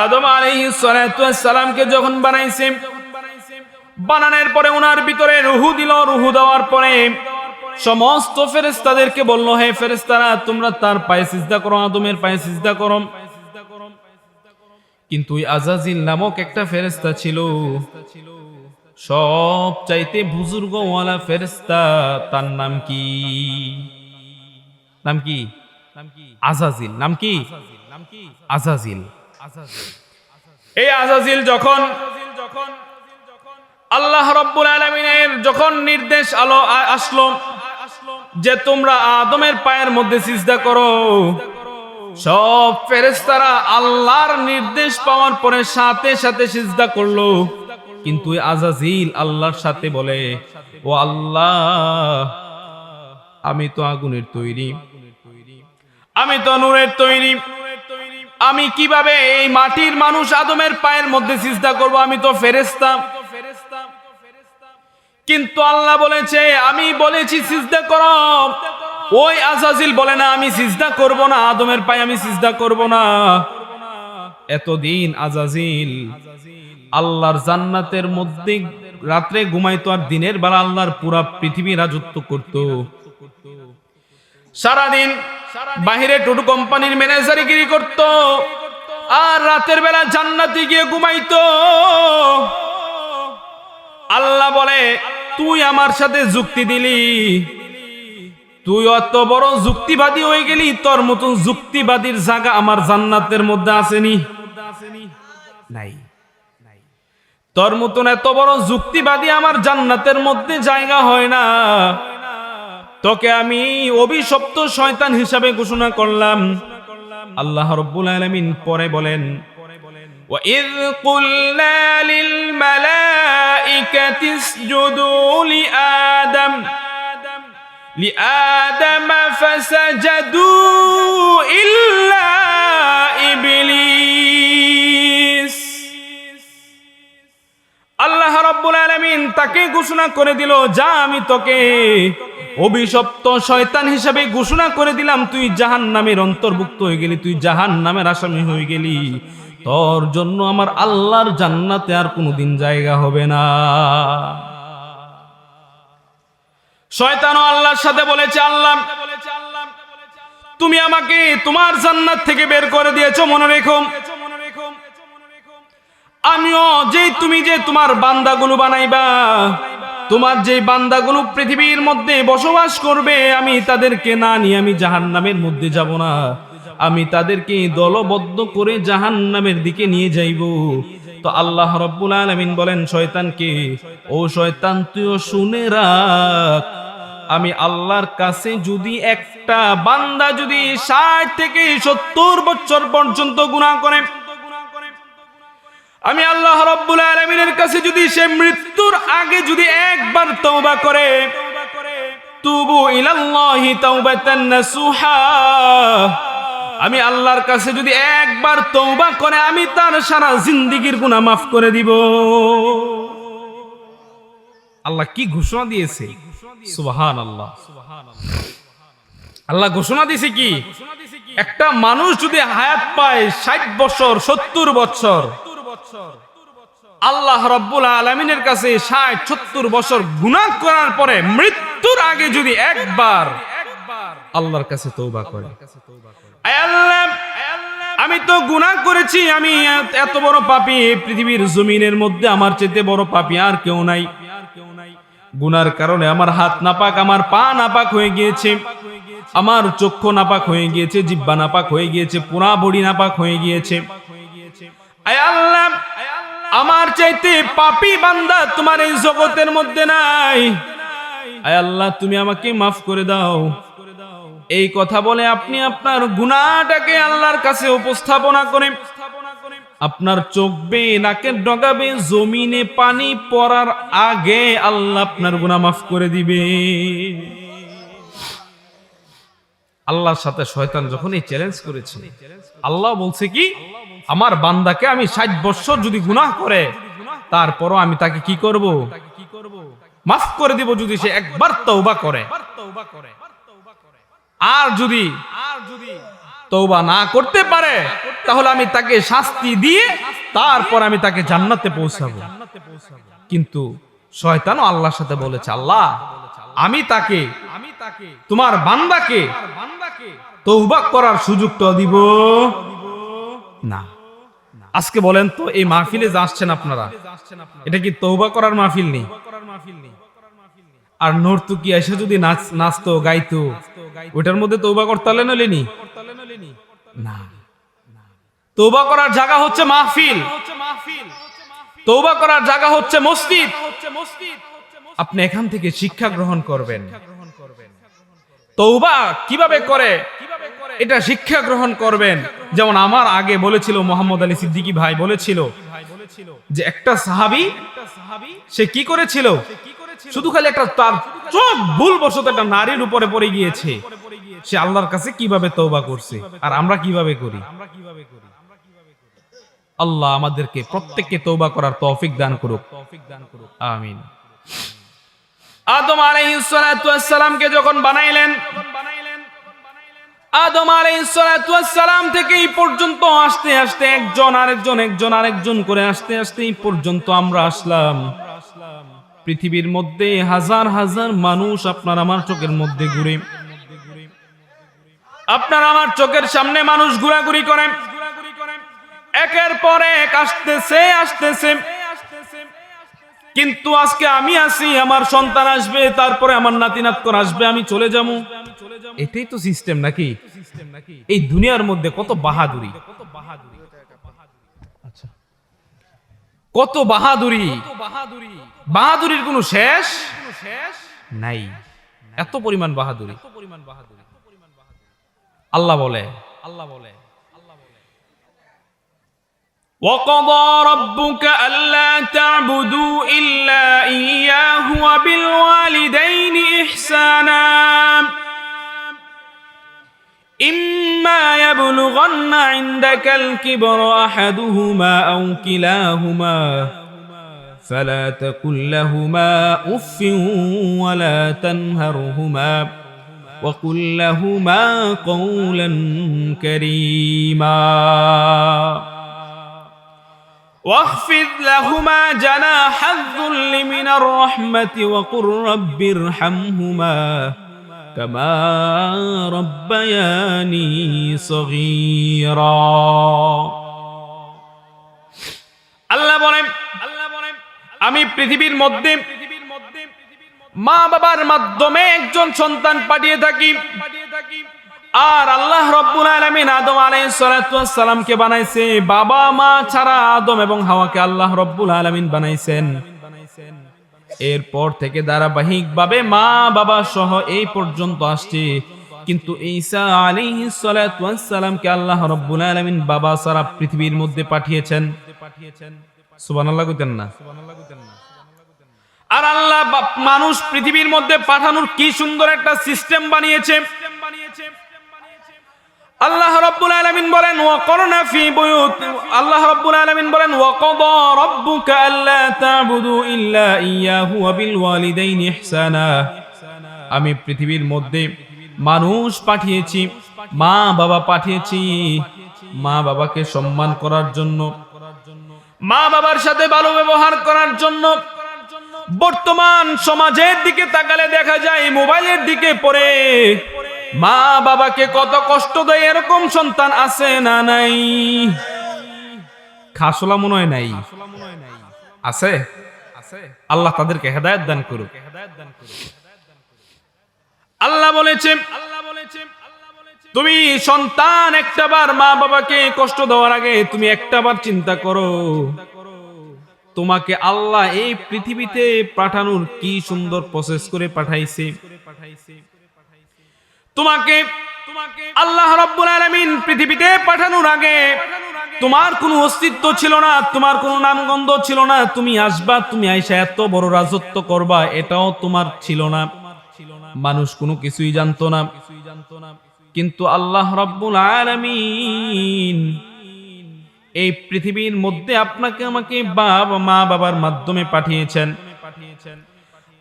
আদম সালামকে যখন বানাইছে, বানানোর পরে ওনার ভিতরে রুহু দিল। রুহু দেওয়ার পরে সমস্ত ফেরেস্তাদেরকে বলল, হে ফেরেস্তারা তোমরা তার পায়ে সিজদা করো, আদমের পায়ে সিজদা করো। কিন্তু আজাজিল নামক একটা ফেরেস্তা ছিল। সব চাইতে বুজুর্গওয়ালা ফেরেস্তা তার নাম কি নাম কি? নাম কি? আজাজিল। নাম কি? আজাজিল। এই আজাজিল যখন আল্লাহ রব্বুল আলমিনের যখন নির্দেশ আলো আসলো যে তোমরা আদমের পায়ের মধ্যে সিজদা করো, সব ফেরেস্তারা আল্লাহর নির্দেশ পাওয়ার পরে সাথে সাথে সিজদা করল। কিন্তু আজাজিল আল্লাহর সাথে বলে, ও আল্লাহ, আমি তো আগুনের তৈরি। আমি তো নূরের তৈরি। আমি কীভাবে এই মাটির মানুষ আদমের পায়ের মধ্যে সিজদা করব? আমি তো ফেরেস্তা কিন্তু আল্লাহ বলেছে, আমি বলেছি, সিজদা করো। ওই আজাজিল বলে না, আমি সিজদা করব না, আদমের পায়ে আমি সিজদা করব না। এতদিন আজাজিল আল্লাহর জান্নাতের মধ্যে রাত্রে ঘুমাইতো আর দিনের বেলা আল্লাহর পুরা পৃথিবী রাজত্ব করত। সারাদিন বাহিরে টোটো কোম্পানির ম্যানেজারিগিরি করত, আর রাতের বেলা জান্নাতে গিয়ে ঘুমাইতো। আল্লাহ বলে, তুই আমার সাথে যুক্তি দিলি। তুই অত বড় যুক্তিবাদী হয়ে গেলি, তোর মতন যুক্তিবাদীর জায়গা আমার জান্নাতের মধ্যে আসেনি। নাই। তোর মতন এত বড় যুক্তিবাদী আমার জান্নাতের মধ্যে জায়গা হয় না। তোকে আমি অভিশপ্ত শয়তান হিসাবে ঘোষণা করলাম আল্লাহ রব্বুল আলামিন পরে বলেন وَإِذْ قُلْنَا لِلْمَلَائِكَةِ اسْجُدُوا لِآدَمَ لِآدَمَ فَسَجَدُوا إِلَّا إِبْلِيسَ আল্লাহ রাব্বুল আলামিন তাকে ঘোষণা করে দিল, যা আমি তোকে অভিশপ্ত শয়তান হিসাবে ঘোষণা করে দিলাম, তুই জাহান নামের অন্তর্ভুক্ত হয়ে গেলি, তুই জাহান নামের আসামি হয়ে গেলি। তোর জন্য আমার আল্লাহর জান্নাতে আর কোনোদিন জায়গা হবে না। শয়তানও আল্লাহর সাথে বলেছে, আল্লাহ, তুমি আমাকে তোমার জান্নাত থেকে বের করে দিয়েছ, মনে রেখো। আমিও যে তুমি যে তোমার বান্দাগুলো বানাইবা, তোমার যে বান্দাগুলো পৃথিবীর মধ্যে বসবাস করবে, আমি তাদেরকে না নিয়ে আমি জাহান্নামের মধ্যে যাব না। আমি তাদেরকে দলবদ্ধ করে জাহান্নামের দিকে নিয়ে যাইব। তো আল্লাহ রব্বুল আলামিন বলেন, শয়তানকে, ও শয়তান, তুইও শুনে রাখ। আমি আল্লাহর কাছে যদি একটা বান্দা যদি ষাট থেকে সত্তর বছর পর্যন্ত গুণা করে আমি আল্লাহ রব্বুল আলমিনের কাছে যদি সে মৃত্যুর আগে যদি একবার তৌবা করে, তুবু ইলাল্লাহি তাওবাতান নাসুহা। আমি আল্লাহর কাছে যদি একবার তৌবা করে, আমি তার সারা জিন্দেগীর গুনাহ মাফ করে দিব। আল্লাহ কি ঘোষণা দিয়েছে? সুবহান আল্লাহ আল্লাহ ঘোষণা দিয়েছে কি? একটা মানুষ যদি হায়াত পায় ষাট বছর, সত্তর বছর আল্লাহ রব্বুল আলমিনের কাছে ষাট, সত্তর বছর গুনাহ করার পরে মৃত্যুর আগে যদি একবার আল্লাহর কাছে তৌবা করে। আমি তো গুনাহ করেছি, আমি এত- বড় পাপি পৃথিবীর জমিনের মধ্যে আমার চেতে বড় পাপি আর কেউ নাই। গুনার কারণে আমার হাত নাপাক, আমার পা নাপাক হয়ে গিয়েছে, আমার চক্ষু নাপাক হয়ে গিয়েছে জিব্বা নাপাক হয়ে গিয়েছে, পুরা বডি নাপাক হয়ে গিয়েছে। আমার চাইতে পাপি বান্দা তোমার এই জগতের মধ্যে নাই। আয় আল্লাহ, তুমি আমাকে মাফ করে দাও। এই কথা বলে আপনি আপনার গুনাহটাকে আল্লাহর কাছে উপস্থাপনা করে, আপনার চোখ বে নাকের ডগাবে জমিনে পানি পড়ার আগে আল্লাহ আপনার গুনাহ মাফ করে দিবে। আল্লাহর সাথে শয়তান যখন এই চ্যালেঞ্জ করেছে, আল্লাহ বলছে কি? আমার বান্দাকে আমি ষাট বছর যদি গুনাহ করে, তারপরও আমি তাকে কি করব? মাফ করে দিব যদি সে একবার তওবা করে। আর যদি তৌবা না করতে পারে, তাহলে আমি তাকে শাস্তি দিয়ে তারপর আমি তাকে জান্নাতে পৌঁছাবো। কিন্তু শয়তানও আল্লাহর সাথে বলেছে, আল্লাহ, আমি তাকে আমি তাকে তোমার বান্দাকে বান্দাকে তৌবা করার সুযোগটা দিব না। আজকে বলেন তো, এই মাহফিলে যে আসছেন আপনারা, এটা কি তৌবা করার মাহফিল নেই? আর নর্তুকি এসে যদি নাচ নাচতো, গাইতো ওটার মধ্যে তৌবা করতে হলে নলেনি না। তৌবা করার জায়গা হচ্ছে মাহফিল। তৌবা করার জায়গা হচ্ছে মসজিদ। আপনি এখান থেকে শিক্ষা গ্রহণ করবেন। তৌবা কীভাবে করে? এটা শিক্ষা গ্রহণ করবেন। যেমন আমার আগে বলেছিল মোহাম্মদ আলী সিদ্দিকী ভাই বলেছিল যে একটা সাহাবি, সে কি করেছিল? শুধু খালি একটা তার চোখ ভুল বশত একটা নারীর উপরে পড়ে গিয়েছে। সে আল্লাহর কাছে কীভাবে তৌবা করছে? আর আমরা কীভাবে করি? আল্লাহ আমাদেরকে প্রত্যেককে তৌবা করার তৌফিক দান করুক। আমিন। আদম আলাইহিস সালাতু যখন বানাইলেন আদম সালাম থেকে এই পর্যন্ত আসতে আসতে একজন আরেকজন একজন আরেকজন করে আসতে আসতে এই পর্যন্ত আমরা আসলাম। পৃথিবীর মধ্যে হাজার হাজার মানুষ আপনার আমার চোখের মধ্যে ঘুরে। আপনার আমার চোখের সামনে মানুষ ঘোরাঘুরি করে। একের পর এক আসতেছে আসতেছে। কিন্তু আজকে আমি আসি আমার সন্তান আসবে, তারপরে আমার নাতি নাতকর আসবে, আমি চলে যাব। এটাই তো সিস্টেম নাকি এই দুনিয়ার মধ্যে কত বাহাদুরি আচ্ছা কত বাহাদুরি বাহাদুরির কোনো শেষ নাই এত পরিমাণ বাহাদুরি আল্লাহ বলে আল্লাহ বলে وقضى ربك ألا تعبدوا إلا إياه وبالوالدين إحسانا إما يبلغن عندك الكبر أحدهما أو كلاهما فلا تقل لهما أف ولا تنهرهما وقل لهما قولا كريما. واخفض لهما جناح الذل من الرحمة وقل رب ارحمهما. كما ربياني صغيرا আল্লাহ বলেন আল্লাহ বলেন আমি পৃথিবীর মধ্যে মা বাবার মাধ্যমে একজন সন্তান পাঠিয়ে থাকি আর আল্লাহ রব্বুল আলামিন আদম আলাইহিস সালাতু ওয়াস সালামকে বানাইছে বাবা মা ছাড়া আদম এবং হাওয়াকে আল্লাহ রব্বুল আলামিন বানাইছেন এরপর থেকে ধারাবাহিকভাবে মা বাবা সহ এই পর্যন্ত আসছে। কিন্তু ঈসা আলাইহিস সালামকে আল্লাহ রব্বুল বাবা ছাড়া পৃথিবীর মধ্যে পাঠিয়েছেন। সুবহানাল্লাহ না। আর আল্লাহ মানুষ পৃথিবীর মধ্যে পাঠানোর কি সুন্দর একটা সিস্টেম বানিয়েছে। আল্লাহ রাব্বুল আলামিন বলেন, ওয়াকরনা ফি বুয়ুত আল্লাহ রাব্বুল আলামিন বলেন, ওয়াকাদা রাব্বুকা আল্লা তা'বুদু ইল্লা ইয়াহু ওয়া বিল ওয়ালিদাইনি ইহসানা। আমি পৃথিবীর মধ্যে মানুষ পাঠিয়েছি, মা বাবা পাঠিয়েছি, মা বাবাকে সম্মান করার জন্য, মা বাবার সাথে ভালো ব্যবহার করার জন্য। বর্তমান সমাজের দিকে তাকালে দেখা যায়, মোবাইলের দিকে পড়ে মা বাবাকে কত কষ্ট দেয়, এরকম সন্তান আছে না নাই? খাসলা মনে হয় নাই? আছে? আল্লাহ তাদেরকে হেদায়ত দান করুক। আল্লাহ বলেছে, তুমি সন্তান একটাবার মা বাবাকে কষ্ট দেওয়ার আগে তুমি একটাবার চিন্তা করো, তোমাকে আল্লাহ এই পৃথিবীতে পাঠানোর কি সুন্দর প্রসেস করে পাঠাইছে। তোমাকে আল্লাহ রাব্বুল আলামিন পৃথিবীতে পাঠানোর আগে তোমার কোনো অস্তিত্ব ছিল না, তোমার কোনো নামগন্ধ ছিল না, তুমি আসবা, তুমি আইসা এত বড় রাজত্ব করবা, এটাও তোমার ছিল না। মানুষ কোনো কিছুই জানতো না। কিন্তু আল্লাহ রাব্বুল আলামিন এই পৃথিবীর মধ্যে আপনাকে আমাকে বাবা মা বাবার মাধ্যমে পাঠিয়েছেন।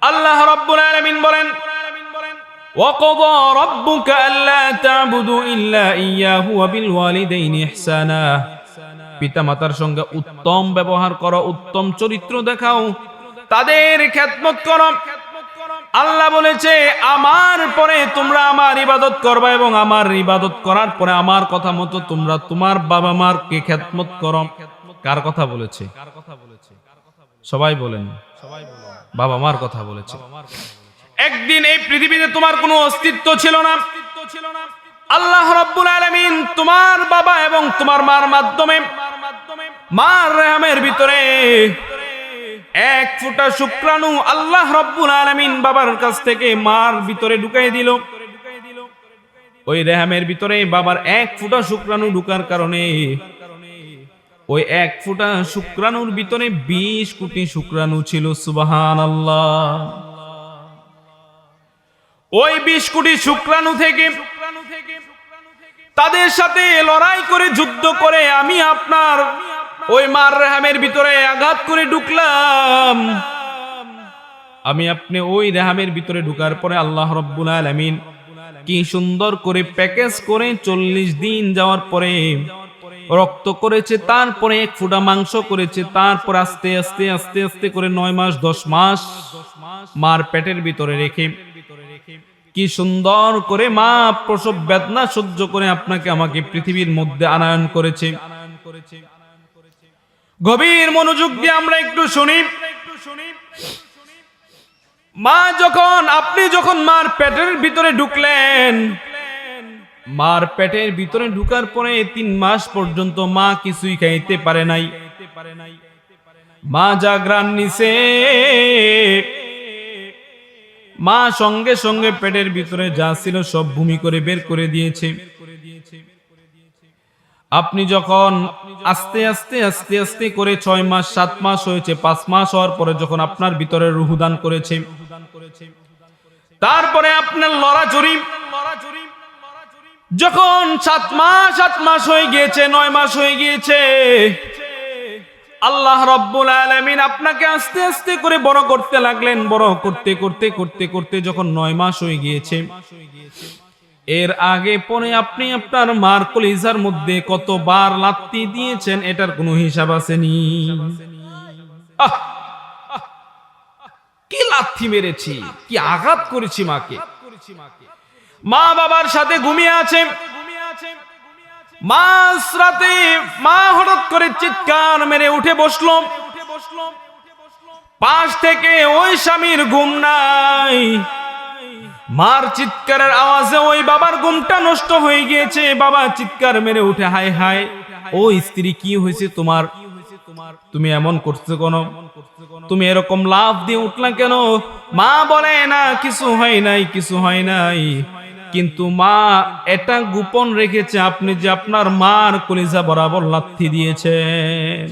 আল্লাহ রাব্বুল আলামিন বলেন وقضى ربك ألا تعبدوا إلا إياه وبالوالدين إحسانا পিতা মাতার সঙ্গে উত্তম ব্যবহার করো উত্তম চরিত্র দেখাও তাদের খেদমত করো আল্লাহ বলেছে আমার পরে তোমরা আমার ইবাদত করবা এবং আমার ইবাদত করার পরে আমার কথা মতো তোমরা তোমার বাবা মার কে খেদমত করো কার কথা বলেছে সবাই বলেন বাবা মার কথা বলেছে একদিন এই পৃথিবীতে তোমার কোনো অস্তিত্ব ছিল না। আল্লাহ রাব্বুল আলমিন তোমার বাবা এবং তোমার মার মাধ্যমে, মার রেহামের ভিতরে এক ফুটা শুক্রাণু আল্লাহ রব্বুল আলামিন বাবার কাছ থেকে মার ভিতরে ঢুকাই দিল। ওই রেহামের ভিতরে বাবার এক ফুটা শুক্রাণু ঢুকার কারণে, ওই এক ফুটা শুক্রাণুর ভিতরে বিশ কোটি শুক্রাণু ছিল সুবাহান আল্লাহ ওই বিশ কোটি শুক্রাণু থেকে। তাদের সাথে লড়াই করে যুদ্ধ করে আমি আপনার ওই মার রেহামের ভিতরে আঘাত করে ঢুকলাম। আমি আপনি ওই রেহামের ভিতরে ঢুকার পরে আল্লাহ রব্বুল আলামিন কি সুন্দর করে প্যাকেজ করে চল্লিশ দিন যাওয়ার পরে রক্ত করেছে, তারপরে এক ফুটা মাংস করেছে, তারপর আস্তে আস্তে আস্তে আস্তে করে নয় মাস, দশ মাস মার পেটের ভিতরে রেখে কি সুন্দর করে মা প্রসব বেদনা সহ্য করে আপনাকে আমাকে পৃথিবীর মধ্যে আনায়ন করেছে। গভীর মনোযোগ দিয়ে আমরা একটু শুনি। মা যখন, আপনি যখন মার পেটের ভিতরে ঢুকলেন, মার পেটের ভিতরে ঢুকার পরে তিন মাস পর্যন্ত মা কিছুই খাইতে পারে নাই। মা জাগরান নিছে মা সঙ্গে সঙ্গে পেটের ভিতরে যা ছিল সব ভূমি করে বের করে দিয়েছে। আপনি যখন আস্তে আস্তে আস্তে আস্তে করে ছয় মাস, সাত মাস হয়েছে, পাঁচ মাস হওয়ার পরে যখন আপনার ভিতরে রুহুদান করেছে, তারপরে আপনার লড়াচড়ি যখন সাত মাস, আট মাস হয়ে গিয়েছে, নয় মাস হয়ে গিয়েছে আল্লাহ রব্বুল আলামিন আপনাকে আস্তে আস্তে করে বড় করতে লাগলেন, বড় করতে করতে করতে করতে যখন নয় মাস হয়ে গিয়েছে, এর আগে পরে আপনি আপনার মার কলিজার মধ্যে কতবার লাত্তি দিয়েছেন, এটার কোনো হিসাব আসেনি! কি লাথি মেরেছি, কি আঘাত করেছি মাকে মা বাবার সাথে ঘুমিয়ে আছে মাস রাতে মা হঠাৎ করে চিৎকার মেরে উঠে বসল। পাশ থেকে ওই স্বামীর ঘুম নাই। মার চিৎকারের আওয়াজে ওই বাবার ঘুমটা নষ্ট হয়ে গিয়েছে। বাবা চিৎকার মেরে উঠে, হায় হায়। ও স্ত্রী, কি হয়েছে তোমার? তুমি এমন করছ কেন? তুমি এরকম লাভ দিয়ে উঠলা কেন? মা বলে, না, কিছু হয় নাই, কিছু হয় নাই। কিন্তু মা, এটা গোপন রেখেছে আপনি যে আপনার মার কলিজা বরাবর লাথি দিয়েছেন।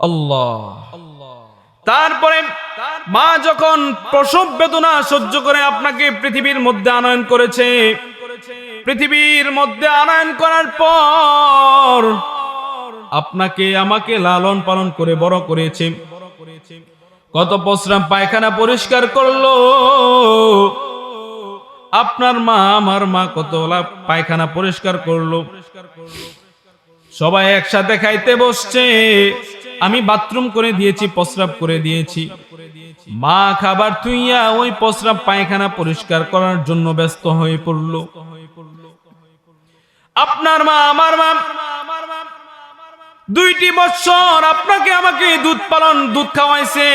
আল্লাহ। তারপরে মা যখন প্রসব বেদনা সহ্য করে আপনাকে পৃথিবীর মধ্যে আনয়ন করেছে, পৃথিবীর মধ্যে আনয়ন করার পর আপনাকে আমাকে লালন পালন করে বড় করেছে। কত পশ্রাম পায়খানা পরিষ্কার করল? আপনার মা, আমার মা কত পায়খানা পরিষ্কার করল? সবাই একসাথে খাইতে বসছে। আমি বাথরুম করে দিয়েছি, প্রস্রাব করে দিয়েছি। মা খাবার তুইয়া ওই প্রস্রাব পায়খানা পরিষ্কার করার জন্য ব্যস্ত হয়ে পড়ল। আপনার মা, আমার মা দুইটি বছর আপনাকে আমাকে দুধ পালন, দুধ খাওয়াইছে।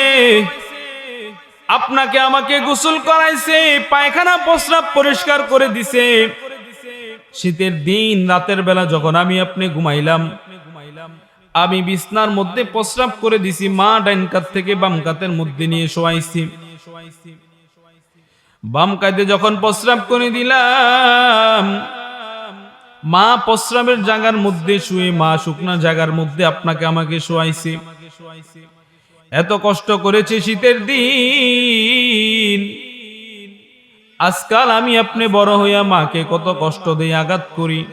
আপনাকে আমাকে গোসল করাইছে, পায়খানা প্রস্রাব পরিষ্কার করে দিছে। শীতের দিন, রাতের বেলা যখন আমি আপনি ঘুমাইলাম, আমি বিছনার মধ্যে প্রস্রাব করে দিছি, মা ডাইন কাত থেকে বাম কাতের মধ্যে নিয়ে শোয়াইছি। বাম কাতে যখন প্রস্রাব করে দিলাম মা প্রস্রাবের জায়গার মধ্যে শুয়ে, মা শুকনা জায়গার মধ্যে আপনাকে আমাকে শোয়াইছে। এত কষ্ট করেছে শীতের দিন। আজকাল আমি আপনি বড় হইয়া মাকে কত কষ্ট দিয়ে আঘাত করি।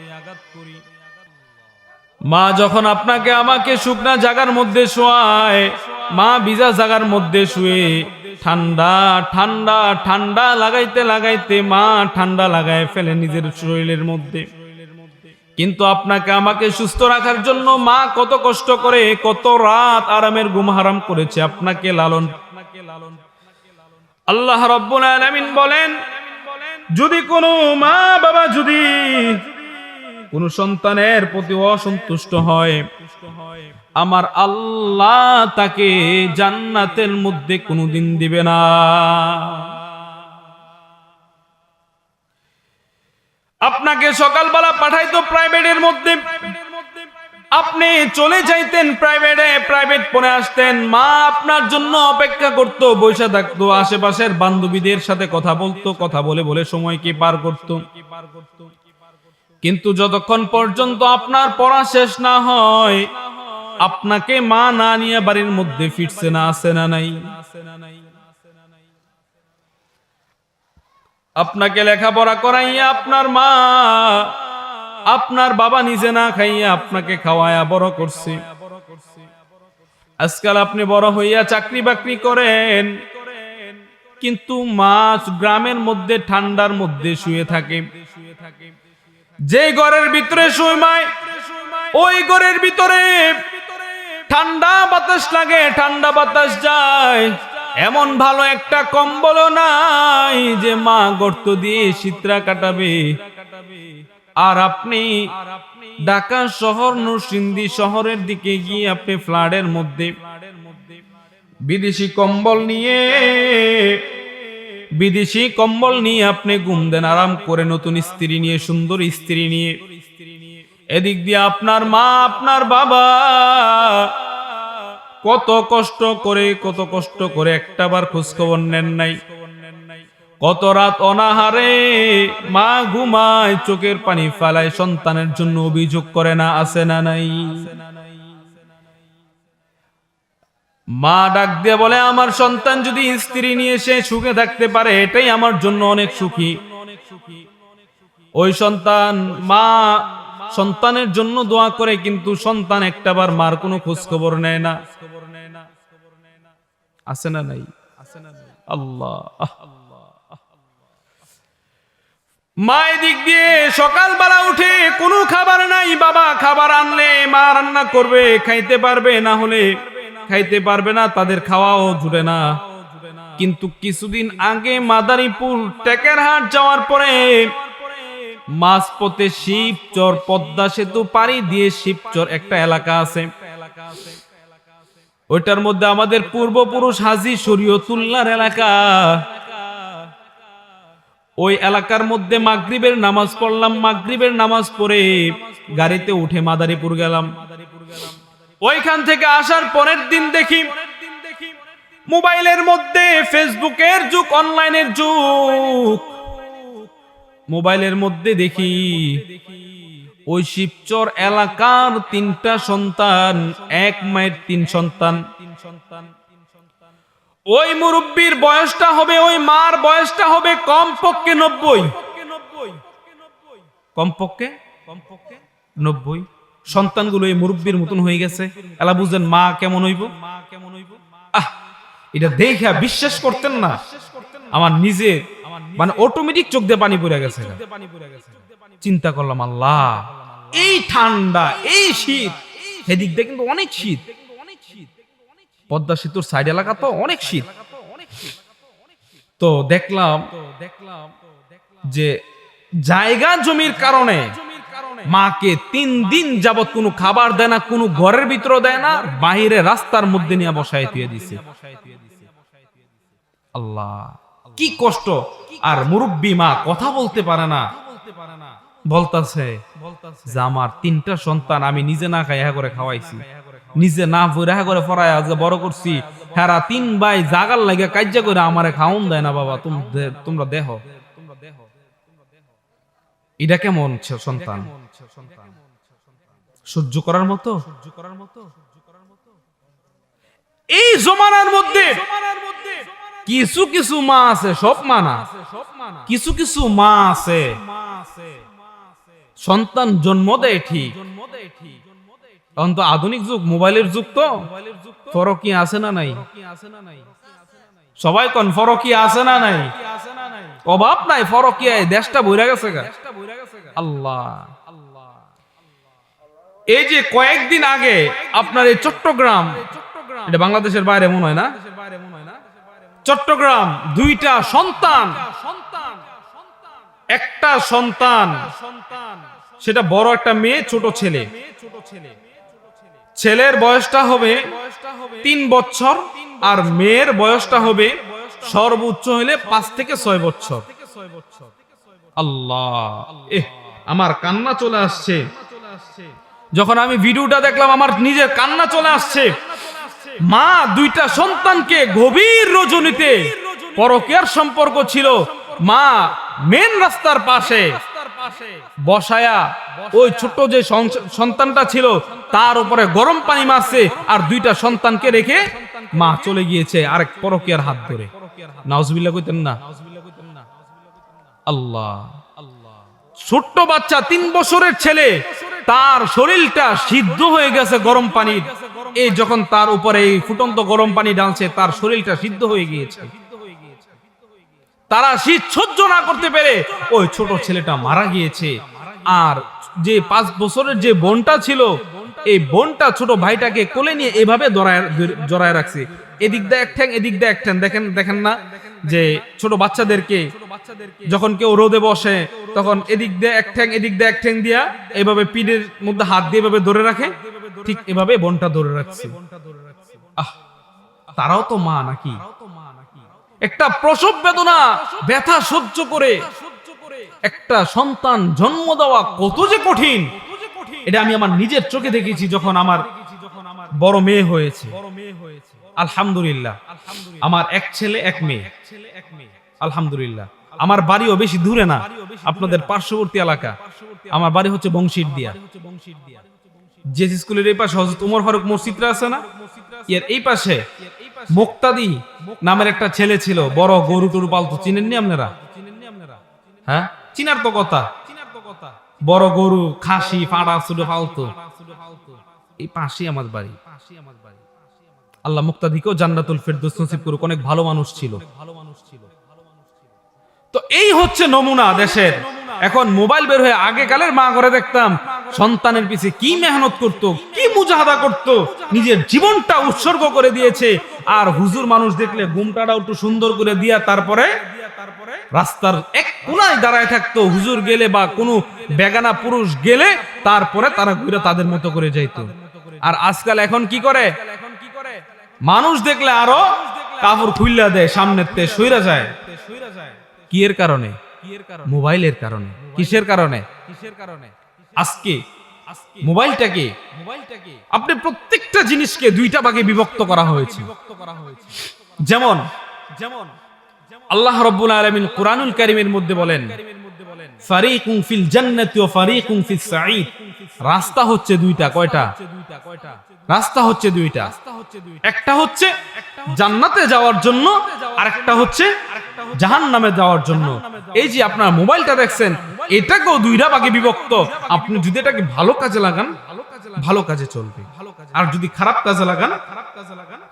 মা যখন আপনাকে আমাকে শুকনা জায়গার মধ্যে শোয়ায়, মা ভিজা জাগার মধ্যে শুয়ে, ঠান্ডা ঠান্ডা ঠান্ডা লাগাইতে লাগাইতে মা ঠান্ডা লাগায় ফেলে নিজের শরীরের মধ্যে। কিন্তু আপনাকে আমাকে সুস্থ রাখার জন্য মা কত কষ্ট করে, কত রাত আরামের ঘুম হারাম করেছে আপনাকে লালন। আল্লাহ রব্বুল বলেন, যদি কোনো মা বাবা যদি কোন সন্তানের প্রতি অসন্তুষ্ট হয়, আমার আল্লাহ তাকে জান্নাতের মধ্যে কোনোদিন দিবে না। আপনাকে সকালবেলা পাঠাইতো প্রাইভেটের মধ্যে। আপনি চলে যাইতেন প্রাইভেটে, প্রাইভেট পরে আসতেন। মা আপনার জন্য অপেক্ষা করতো, বসে থাকতো, আশেপাশের বান্ধবীদের সাথে কথা বলতো, কথা বলে বলে সময় কি পার করতো। কিন্তু যতক্ষণ পর্যন্ত আপনার পড়া শেষ না হয়, আপনাকে মা না নিয়ে বাড়ির মধ্যে ফিরছে না, আসে না নাই। আপনাকে লেখাপড়া করাইয়া আপনার মা, আপনার বাবা নিজে না খাইয়া আপনাকে খাওয়ায়া বড় করছে। আজকাল আপনি বড় হইয়া চাকরি বাকরি করেন, কিন্তু মাছ গ্রামের মধ্যে, ঠান্ডার মধ্যে শুয়ে থাকে। যে ঘরের ভিতরে শুমায় ওই ঘরের ভিতরে ঠান্ডা বাতাস লাগে, ঠান্ডা বাতাস যায়। এমন ভালো একটা কম্বল নাই যে মা গর্ত দিয়ে শীতরা কাটাবে। আর আপনি ঢাকা শহর, নরসিংদী শহরের দিকে গিয়ে আপনি ফ্লাডের মধ্যে বিদেশি কম্বল নিয়ে, বিদেশি কম্বল নিয়ে আপনি ঘুম দেন, আরাম করে নতুন স্ত্রী নিয়ে, সুন্দর স্ত্রী নিয়ে। এদিক দিয়ে আপনার মা, আপনার বাবা কত কষ্ট করে, কত কষ্ট করে একটাবার খোঁজ খবর নেন নাই। কত রাত অনাহারে মা ঘুমায়, চোখের পানি ফালায়, সন্তানের জন্য অভিযোগ করে না আসে না নাই। মা ডাক দিয়ে বলে, আমার সন্তান যদি স্ত্রী নিয়ে সে সুখে থাকতে পারে, এটাই আমার জন্য অনেক সুখী। ওই সন্তান মা সন্তানের জন্য দোয়া করে, কিন্তু সন্তান একটাবার মার কোনো খোঁজ খবর নেয় না। আছে না নাই? আল্লাহ মা এদিক দিয়ে সকালবেলা উঠে কোনো খাবার নাই, বাবা খাবার আনলে, মা রান্না করবে, খাইতে পারবে, না হলে খাইতে পারবে না, তাদের খাওয়াও জুড়ে না। কিন্তু কিছুদিন আগে মাদারীপুর টেকেরহাট যাওয়ার পরে মাঝপথে শিবচর পদ্মা সেতু পাড়ি দিয়ে শিবচর একটা এলাকা আছে। ওইটার মধ্যে আমাদের পূর্বপুরুষ হাজি শরীয়তুল্লাহর এলাকা। ওই এলাকার মধ্যে মাগরিবের নামাজ পড়লাম, মাগরিবের নামাজ পড়ে গাড়িতে উঠে মাদারীপুর গেলাম। ওইখান থেকে আসার পরের দিন দেখি মোবাইলের মধ্যে ফেসবুকের যুগ, অনলাইনের যুগ। মোবাইলের মধ্যে দেখি, ওই শিবচর এলাকার তিনটা সন্তান, এক মায়ের তিন সন্তান। ওই মুরব্বীর বয়সটা হবে, ওই মার বয়সটা হবে কমপক্ষে নব্বই। কমপক্ষে? কমপক্ষে নব্বই। সন্তানগুলো এই মুরব্বীর মতন হয়ে গেছে। এলা বুঝলেন মা কেমন হইব? মা কেমন হইব এটা দেখে বিশ্বাস করতেন না। আমার নিজে মানে অটোমেটিক চোখ দিয়ে পানি পড়ে গেছে। চিন্তা করলাম, আল্লাহ, এই ঠান্ডা, এই শীত সেদিক দিয়ে কিন্তু অনেক শীত। পদ্মা সেতুর সাইড এলাকা তো অনেক শীত। তো দেখলাম দেখলাম যে জায়গা জমির কারণে মাকে তিন দিন যাবত কোনো খাবার দেয় না, কোনো ঘরের ভিতরে দেয় না, বাহিরে রাস্তার মধ্যে নিয়ে বসায় দিয়ে দিছে। আল্লাহ। কি কষ্ট? আর মুরব্বী মা কথা বলতে পারে না। বলতাছে, যে আমার তিনটা সন্তান আমি নিজে না খাই হ্যাঁ করে খাওয়াইছি। নিজে না হ্যাঁ করে ফরাই আজকে বড় করছি। হ্যাঁ তিন ভাই জাগার লাগে কাজ্যা করে আমারে খাওন দেয় না বাবা তোমরা দেহ। এটা কেমন সন্তান? সহ্য করার মতো সহ্য করার মতো? এই জমানার মধ্যে কিছু কিছু মা আছে, সব মা না। কিছু কিছু মা আছে। সন্তান জন্ম দেয় ঠিক। এখন তো আধুনিক যুগ, মোবাইলের যুগ তো। ফরকি আছে না নাই? সবাই কোন, ফরকি আছে না নাই? অভাব নাই ফরকিয়ায়, দেশটা বইরা গেছে আল্লাহ। এই যে কয়েকদিন আগে আপনার এই চট্টগ্রাম, এটা বাংলাদেশের বাইরে মনে হয় না? চট্টগ্রাম, দুইটা সন্তান। একটা সন্তান। সেটা বড় একটা মেয়ে, ছোট ছেলে। ছেলের বয়সটা হবে তিন বছর আর মেয়ের বয়সটা হবে সর্বোচ্চ হলে পাঁচ থেকে ছয় বছর। আল্লাহ আমার কান্না চলে আসছে। যখন আমি ভিডিওটা দেখলাম, আমার নিজের কান্না চলে আসছে। মা দুইটা সন্তানকে গভীর রজনীতে পরকের সম্পর্ক ছিল। মা মেন রাস্তার পাশে বসায়া ওই ছোট্ট যে সন্তানটা ছিল, তার উপরে গরম পানি মারছে আর দুইটা সন্তানকে রেখে মা চলে গিয়েছে আরেক পরকিয়ার হাত ধরে। নাউজবিল্লাহ কইতেন না? আল্লাহ। ছোট্ট বাচ্চা তিন বছরের ছেলে, তার শরীরটা সিদ্ধ হয়ে গেছে গরম পানির। এই যখন তার উপরে এই ফুটন্ত গরম পানি ডালছে, তার শরীরটা সিদ্ধ হয়ে গিয়েছে। তারা শীত সহ্য না করতে পেরে ওই ছোট ছেলেটা মারা গিয়েছে। আর যে পাঁচ বছরের যে বোনটা ছিল, এই বোনটা ছোট ভাইটাকে কোলে নিয়ে এভাবে জড়ায় রাখছে। এদিক দিয়ে এক ঠ্যাং, এদিক দিয়ে এক ঠ্যাং। দেখেন দেখেন না যে ছোট বাচ্চাদেরকে যখন কেউ রোদে বসে, তখন এদিক দিয়ে এক ঠ্যাং, এদিক দিয়ে এক ঠ্যাং দিয়া এভাবে পিঠের মধ্যে হাত দিয়ে এভাবে ধরে রাখে। ঠিক এভাবে বোনটা ধরে রাখছে। আহ, তারাও তো মা নাকি? একটা প্রসব বেদনা, ব্যথা সহ্য করে। একটা সন্তান জন্ম দেওয়া কত যে কঠিন। এটা আমি আমার নিজের চোখে দেখেছি যখন আমার বড় মেয়ে হয়েছে। আলহামদুলিল্লাহ। আমার এক ছেলে, এক মেয়ে। আলহামদুলিল্লাহ। আমার বাড়িও বেশি দূরে না। আপনাদের পার্শ্ববর্তী এলাকা। আমার বাড়ি হচ্ছে বংশীর দিয়া যে স্কুলের এই পাশে হজরত উমর ফারুক মসজিদটা আছে না? এর এই পাশে মুক্তাদি নামের একটা ছেলে ছিল, বড় গরু টরু পালতো। চিনেননি আপনারা? হ্যাঁ? চিনার তো কথা। বড় গরু, খাসি, ফাড়া সুডো পালতো। এই পাশেই আমার বাড়ি। আল্লাহ মুক্তাদিকেও জান্নাতুল ফেরদৌস নসিব করুক, অনেক ভালো মানুষ ছিল। তো এই হচ্ছে নমুনা দেশের। এখন মোবাইল বের হয়ে আগে কালের মা করে দেখতাম সন্তানের পিছে কি মেহনত করত, কি মুজাহাদা করত, নিজের জীবনটা উৎসর্গ করে দিয়েছে। আর হুজুর মানুষ দেখলে গুমটাটাও একটু সুন্দর করে দিয়া তারপরে রাস্তার এক কোনায় দাঁড়ায় থাকতো। হুজুর গেলে বা কোনো বেগানা পুরুষ গেলে তারপরে তারা ঘুরে তাদের মতো করে যাইতো। আর আজকাল এখন কি করে? মানুষ দেখলে আরও কাপড় খুললা দেয়, সামনের তে সইরা যায়। কি এর কারণে? মোবাইলের কারণে কিসের কারণে। কিসের কারণে? আজকে মোবাইলটাকে মোবাইলটাকে আপনি প্রত্যেকটা জিনিসকে দুইটা ভাগে বিভক্ত করা হয়েছে। যেমন যেমন আল্লাহ রাব্বুল আলামিন কুরআনুল কারীমের মধ্যে বলেন, ফারিকুন ফিল জান্নাতি ওয়া ফারিকুন ফিস সাঈদ। রাস্তা হচ্ছে দুইটা, কয়টা? রাস্তা হচ্ছে দুইটা। একটা হচ্ছে জান্নাতে যাওয়ার জন্য, আরেকটা হচ্ছে জাহান্নামে যাওয়ার জন্য। এই যে আপনার মোবাইলটা দেখছেন, এটাকেও দুইটা ভাগে বিভক্ত। আপনি যদি এটাকে ভালো কাজে লাগান, ভালো কাজে চলবে। আর যদি খারাপ কাজে লাগান,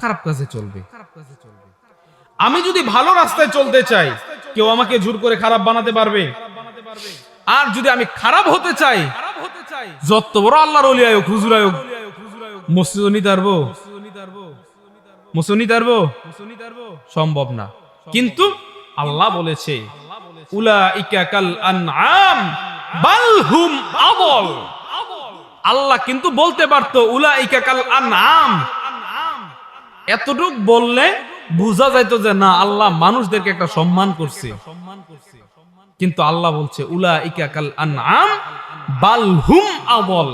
খারাপ কাজে চলবে। আমি যদি ভালো রাস্তায় চলতে চাই, কেউ আমাকে জোর করে খারাপ বানাতে পারবে। আর যদি আমি খারাপ হতে চাই, যত বড় আল্লাহর অলি আয়োগ হুজুর আয়োগ মসজিদ নিতে পারব মসজিদ নিতে পারব সম্ভব না। কিন্তু আল্লাহ বলেছে, উলাইকা কাল আনআম, বাল হুম আদল। আল্লাহ কিন্তু বলতে পারতো, উলাইকা কাল আনআম। এতটুক বললে বোঝা যাইতো যে না, আল্লাহ মানুষদেরকে একটা সম্মান করছে। কিন্তু আল্লাহ বলছে উলা ইকাকাল হুম আবল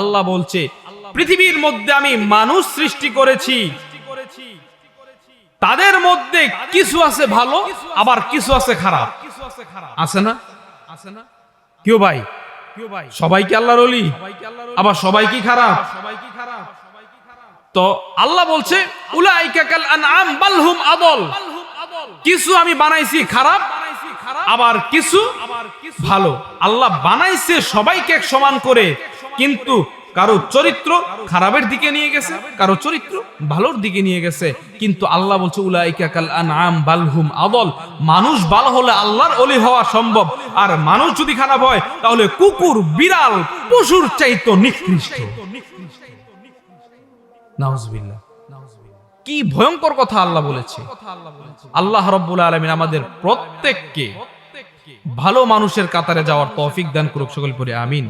আল্লাহ বলছে, পৃথিবীর মধ্যে আমি মানুষ সৃষ্টি করেছি তাদের মধ্যে কিছু আছে ভালো, আবার কিছু আছে খারাপ। আছে না? আছে না কেউ ভাই? সবাই কি আল্লাহর অলি আবার সবাই কি খারাপ? সবাই তো আল্লাহ বলছে, উলাইকা কাল আনআম বাল হুম আদল। কিছু আমি বানাইছি খারাপ, আবার কিছু ভালো। আল্লাহ বানাইছে সবাইকে এক সমান করে, কিন্তু কারও চরিত্র খারাপের দিকে নিয়ে গেছে, কারও চরিত্র ভালোর দিকে নিয়ে গেছে। কিন্তু আল্লাহ বলছে বালহুম আদল। মানুষ ভালো হলে আল্লাহর অলি হওয়া সম্ভব। আর মানুষ যদি খারাপ হয়, তাহলে কুকুর, বিড়াল, পশুর চাইতো নিকৃষ্ট। কি ভয়ঙ্কর কথা আল্লাহ বলেছে। আল্লাহ রব্বুল আলমিন আমাদের প্রত্যেককে ভালো মানুষের কাতারে যাওয়ার তৌফিক দান করুক সকল পরে, আমিন।